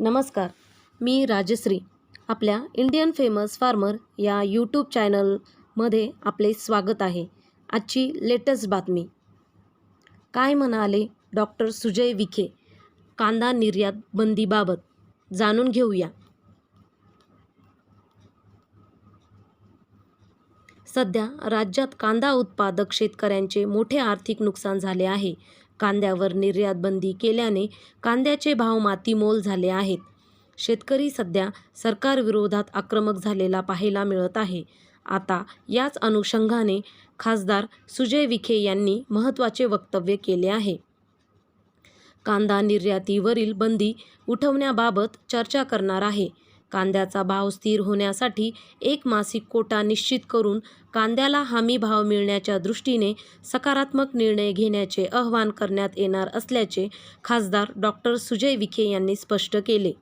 नमस्कार मी राजश्री आपल्या इंडियन फेमस फार्मर या यूट्यूब चॅनलमध्ये आपले स्वागत आहे. आजची लेटेस्ट बातमी. काय म्हणाले डॉक्टर सुजय विखे? कांदा निर्यात बंदीबाबत जाणून घेऊया. सध्या राज्यात कांदा उत्पादक शेतकऱ्यांचे मोठे आर्थिक नुकसान झाले आहे. कांद्यावर निर्यात बंदी केल्याने कांद्याचे भाव मातीमोल झाले आहेत. शेतकरी सध्या सरकारविरोधात आक्रमक झालेला पाहायला मिळत आहे. आता याच अनुषंगाने खासदार सुजय विखे यांनी महत्त्वाचे वक्तव्य केले आहे. कांदा निर्यातीवरील बंदी उठवण्याबाबत चर्चा करणार आहे. कांद्याचा भाव स्थिर होण्यासाठी एक मासिक कोटा निश्चित करून कांद्याला हमी भाव मिळण्याच्या दृष्टीने सकारात्मक निर्णय घेण्याचे आवाहन करण्यात येणार असल्याचे खासदार डॉक्टर सुजय विखे यांनी स्पष्ट केले.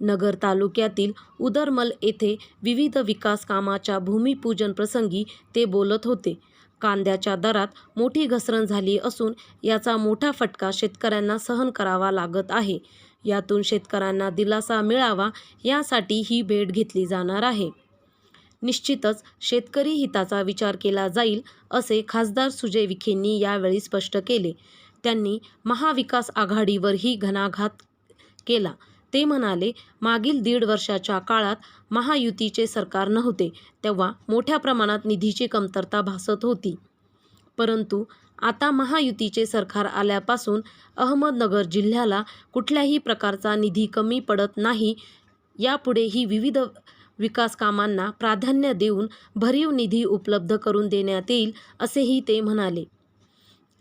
नगर तालुक्यातील उदरमल येथे विविध विकास कामाच्या भूमिपूजन प्रसंगी ते बोलत होते. कांद्याच्या दरात मोठी घसरण झाली असून याचा मोठा फटका शेतकऱ्यांना सहन करावा लागत आहे. यातून शेतकऱ्यांना दिलासा मिळावा यासाठी ही भेट घेतली जाणार आहे. निश्चितच शेतकरी हिताचा विचार केला जाईल असे खासदार सुजय विखेंनी यावेळी स्पष्ट केले. त्यांनी महाविकास आघाडीवरही घणाघात केला. ते म्हणाले मागील दीड वर्षाच्या काळात महायुतीचे सरकार नव्हते तेव्हा मोठ्या प्रमाणात निधीची कमतरता भासत होती. परंतु आता महायुतीचे सरकार आल्यापासून अहमदनगर जिल्ह्याला कुठल्याही प्रकारचा निधी कमी पडत नाही. यापुढेही विविध विकास कामांना प्राधान्य देऊन भरीव निधी उपलब्ध करून देण्यात येईल असेही ते म्हणाले.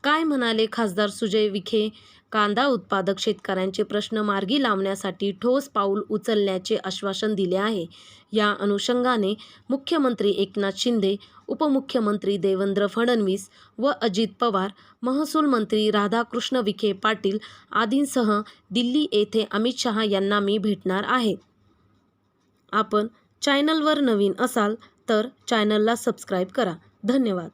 काय म्हणाले खासदार सुजय विखे? कांदा उत्पादक शेतकऱ्यांचे प्रश्न मार्गी लावण्यासाठी ठोस पाऊल उचलण्याचे आश्वासन दिले आहे. या अनुषंगाने मुख्यमंत्री एकनाथ शिंदे उपमुख्यमंत्री देवेंद्र फडणवीस व अजित पवार महसूल मंत्री राधाकृष्ण विखे पाटील आदींसह दिल्ली येथे अमित शहा यांना मी भेटणार आहे. आपण चॅनलवर नवीन असाल तर चॅनलला सबस्क्राईब करा. धन्यवाद.